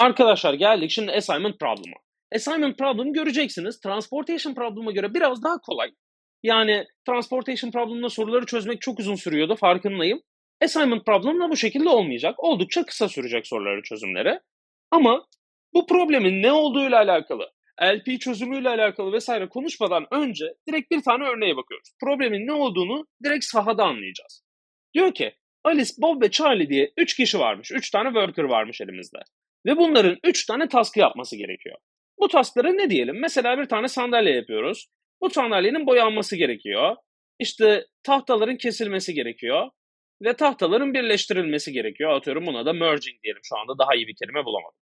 Arkadaşlar geldik şimdi assignment problem'a. Assignment problem göreceksiniz. Transportation problem'a göre biraz daha kolay. Yani transportation problem'da soruları çözmek çok uzun sürüyordu farkındayım. Assignment problem'la bu şekilde olmayacak. Oldukça kısa sürecek soruları çözümleri. Ama bu problemin ne olduğuyla alakalı, LP çözümüyle alakalı vesaire konuşmadan önce direkt bir tane örneğe bakıyoruz. Problemin ne olduğunu direkt sahada anlayacağız. Diyor ki Alice, Bob ve Charlie diye 3 kişi varmış. 3 tane worker varmış elimizde. Ve bunların 3 tane task'ı yapması gerekiyor. Bu task'lara ne diyelim? Mesela bir tane sandalye yapıyoruz. Bu sandalyenin boyanması gerekiyor. İşte tahtaların kesilmesi gerekiyor. Ve tahtaların birleştirilmesi gerekiyor. Atıyorum buna da merging diyelim şu anda daha iyi bir kelime bulamadım.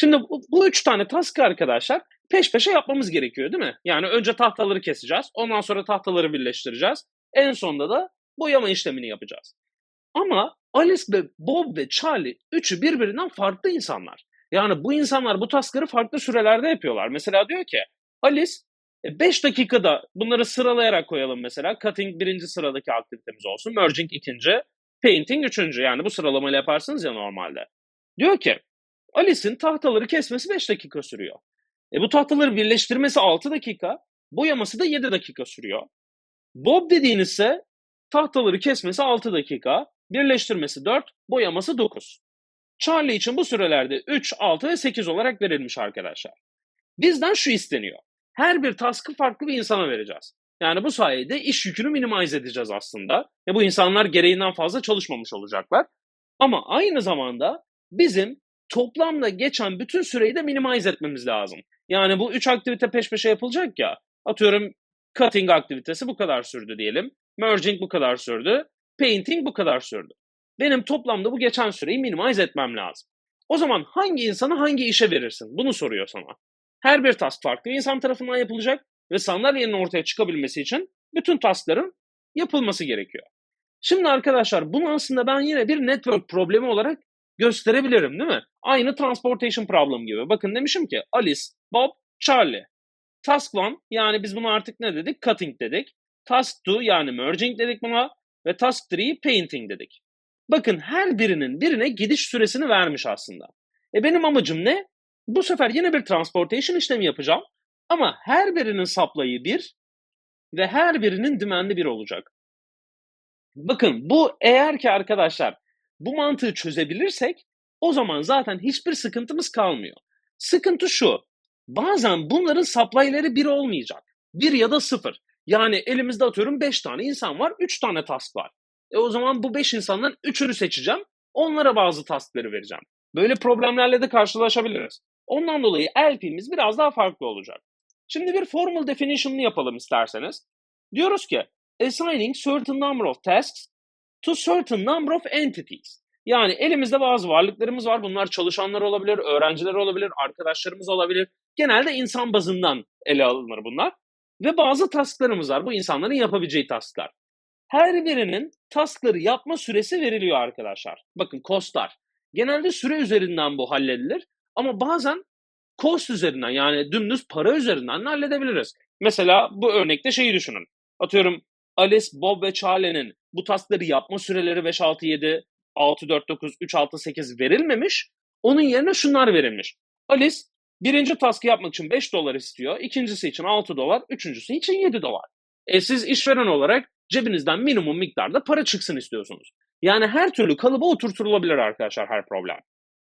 Şimdi bu, bu üç tane task'ı arkadaşlar peş peşe yapmamız gerekiyor değil mi? Yani önce tahtaları keseceğiz. Ondan sonra tahtaları birleştireceğiz. En sonunda da boyama işlemini yapacağız. Ama Alice ve Bob ve Charlie üçü birbirinden farklı insanlar. Yani bu insanlar bu taskları farklı sürelerde yapıyorlar. Mesela diyor ki Alice 5 dakikada bunları sıralayarak koyalım mesela. Cutting birinci sıradaki aktivitemiz olsun. Merging ikinci. Painting üçüncü. Yani bu sıralamayla yaparsınız ya normalde. Diyor ki Alice'in tahtaları kesmesi 5 dakika sürüyor. E bu tahtaları birleştirmesi 6 dakika. Boyaması da 7 dakika sürüyor. Bob dediğiniz ise tahtaları kesmesi 6 dakika. Birleştirmesi 4, boyaması 9. Charlie için bu sürelerde 3, 6 ve 8 olarak verilmiş arkadaşlar. Bizden şu isteniyor. Her bir task'ı farklı bir insana vereceğiz. Yani bu sayede iş yükünü minimize edeceğiz aslında. Ve bu insanlar gereğinden fazla çalışmamış olacaklar. Ama aynı zamanda bizim toplamda geçen bütün süreyi de minimize etmemiz lazım. Yani bu 3 aktivite peş peşe yapılacak ya. Atıyorum cutting aktivitesi bu kadar sürdü diyelim. Merging bu kadar sürdü. Painting bu kadar sürdü. Benim toplamda bu geçen süreyi minimize etmem lazım. O zaman hangi insanı hangi işe verirsin? Bunu soruyor sana. Her bir task farklı insan tarafından yapılacak ve sandalyenin ortaya çıkabilmesi için bütün taskların yapılması gerekiyor. Şimdi arkadaşlar bunu aslında ben yine bir network problemi olarak gösterebilirim değil mi? Aynı transportation problem gibi. Bakın demişim ki Alice, Bob, Charlie. Task 1 yani biz bunu artık ne dedik? Cutting dedik. Task 2 yani merging dedik buna ve task 3 painting dedik. Bakın her birinin birine gidiş süresini vermiş aslında. E benim amacım ne? Bu sefer yine bir transportation işlemi yapacağım. Ama her birinin supply'ı 1 ve her birinin demand'i 1 olacak. Bakın bu eğer ki arkadaşlar bu mantığı çözebilirsek o zaman zaten hiçbir sıkıntımız kalmıyor. Sıkıntı şu. Bazen bunların supply'ları 1 olmayacak. 1 ya da 0. Yani elimizde atıyorum 5 tane insan var, 3 tane task var. E o zaman bu 5 insandan 3'ünü seçeceğim. Onlara bazı taskları vereceğim. Böyle problemlerle de karşılaşabiliriz. Ondan dolayı LP'miz biraz daha farklı olacak. Şimdi bir formal definition'ını yapalım isterseniz. Diyoruz ki assigning certain number of tasks to certain number of entities. Yani elimizde bazı varlıklarımız var. Bunlar çalışanlar olabilir, öğrenciler olabilir, arkadaşlarımız olabilir. Genelde insan bazından ele alınır bunlar. Ve bazı tasklarımız var. Bu insanların yapabileceği tasklar. Her birinin taskları yapma süresi veriliyor arkadaşlar. Bakın costlar. Genelde süre üzerinden bu halledilir. Ama bazen cost üzerinden yani dümdüz para üzerinden de halledebiliriz. Mesela bu örnekte şeyi düşünün. Atıyorum Alice, Bob ve Charlie'nin bu taskları yapma süreleri 5, 6, 7, 6, 4, 9, 3, 6, 8 verilmemiş. Onun yerine şunlar verilmiş. Alice birinci taskı yapmak için 5 dolar istiyor. ikincisi için 6 dolar. Üçüncüsü için 7 dolar. E siz işveren olarak cebinizden minimum miktarda para çıksın istiyorsunuz. Yani her türlü kalıba oturtulabilir arkadaşlar her problem.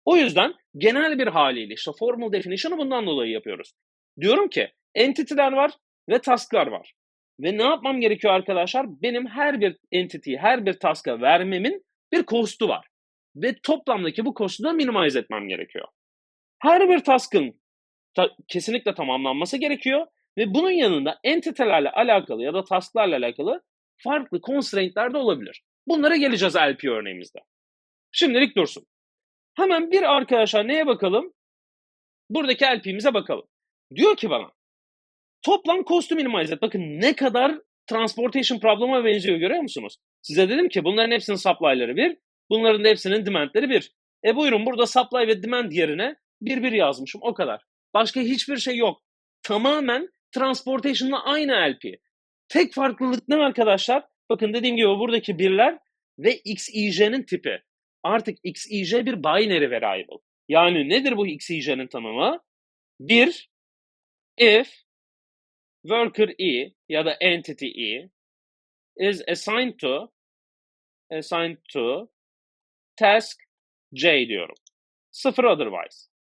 O yüzden genel bir haliyle işte formal definition'ı bundan dolayı yapıyoruz. Diyorum ki entity'ler var ve task'lar var. Ve ne yapmam gerekiyor arkadaşlar? Benim her bir entity'yi, her bir task'a vermemin bir cost'u var. Ve toplamdaki bu cost'u da minimize etmem gerekiyor. Her bir task'ın ta- kesinlikle tamamlanması gerekiyor. Ve bunun yanında entitelerle alakalı ya da task'larla alakalı farklı constraint'ler de olabilir. Bunlara geleceğiz LP örneğimizde. Şimdilik dursun. Hemen bir arkadaşlar neye bakalım? Buradaki LP'mize bakalım. Diyor ki bana toplam cost'u minimize et. Bakın ne kadar transportation problema benziyor görüyor musunuz? Size dedim ki bunların hepsinin supply'ları bir, bunların da hepsinin demand'leri bir. E buyurun burada supply ve demand yerine bir bir yazmışım o kadar. Başka hiçbir şey yok. Tamamen transportation'la aynı LP. Tek farklılık ne arkadaşlar? Bakın dediğim gibi buradaki birler ve XIJ'nin tipi. Artık XIJ bir binary variable. Yani nedir bu XY'nin tanımı? Bir, if worker E ya da entity E is assigned to assigned to task J diyorum. Sıfır otherwise.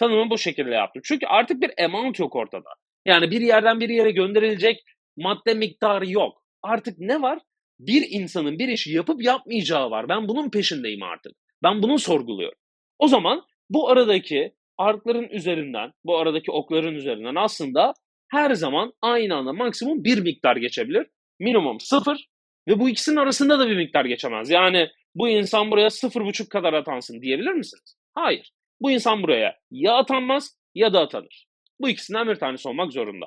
Tanımı bu şekilde yaptım. Çünkü artık bir amount yok ortada. Yani bir yerden bir yere gönderilecek madde miktarı yok. Artık ne var? Bir insanın bir işi yapıp yapmayacağı var. Ben bunun peşindeyim artık. Ben bunu sorguluyorum. O zaman bu aradaki arkların üzerinden, bu aradaki okların üzerinden aslında her zaman aynı anda maksimum bir miktar geçebilir. Minimum sıfır ve bu ikisinin arasında da bir miktar geçemez. Yani bu insan buraya sıfır buçuk kadar atansın diyebilir misiniz? Hayır. Bu insan buraya ya atanmaz ya da atanır. Bu ikisinden bir tanesi olmak zorunda.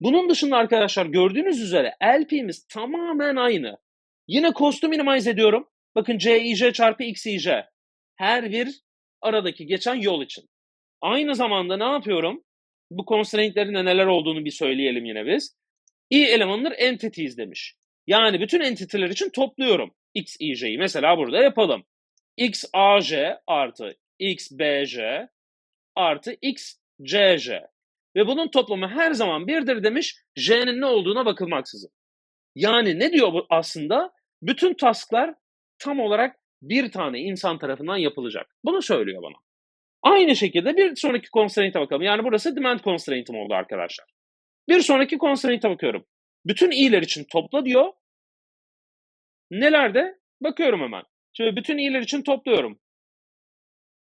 Bunun dışında arkadaşlar gördüğünüz üzere LP'miz tamamen aynı. Yine cost'u minimize ediyorum. Bakın CIJ çarpı XIJ. Her bir aradaki geçen yol için. Aynı zamanda ne yapıyorum? Bu constraint'lerin de neler olduğunu bir söyleyelim yine biz. E elemanlar entities demiş. Yani bütün entity'ler için topluyorum. XIJ'yi mesela burada yapalım. XAJ artı XBJ artı XCJ. Ve bunun toplamı her zaman birdir demiş. J'nin ne olduğuna bakılmaksızın. Yani ne diyor bu aslında? Bütün tasklar tam olarak bir tane insan tarafından yapılacak. Bunu söylüyor bana. Aynı şekilde bir sonraki constraint'e bakalım. Yani burası demand constraint'im oldu arkadaşlar. Bir sonraki constraint'e bakıyorum. Bütün i'ler için topla diyor. Nelerde? Bakıyorum hemen. Şimdi bütün i'ler için topluyorum.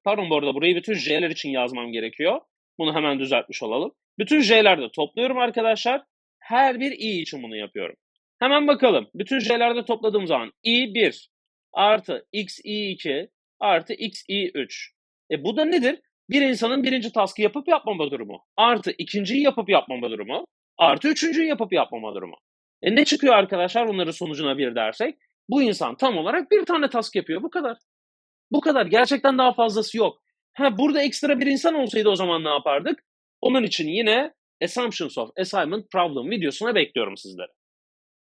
Pardon bu arada burayı bütün j'ler için yazmam gerekiyor. Bunu hemen düzeltmiş olalım. Bütün j'lerde topluyorum arkadaşlar. Her bir i için bunu yapıyorum. Hemen bakalım. Bütün j'lerde topladığım zaman i1 artı xi2 artı xi3. E bu da nedir? Bir insanın birinci task'ı yapıp yapmama durumu. Artı ikinciyi yapıp yapmama durumu. Artı üçüncüyü yapıp yapmama durumu. E ne çıkıyor arkadaşlar bunların sonucuna bir dersek? Bu insan tam olarak bir tane task yapıyor. Bu kadar. Bu kadar. Gerçekten daha fazlası yok. Ha burada ekstra bir insan olsaydı o zaman ne yapardık? Onun için yine Assumptions of Assignment Problem videosuna bekliyorum sizleri.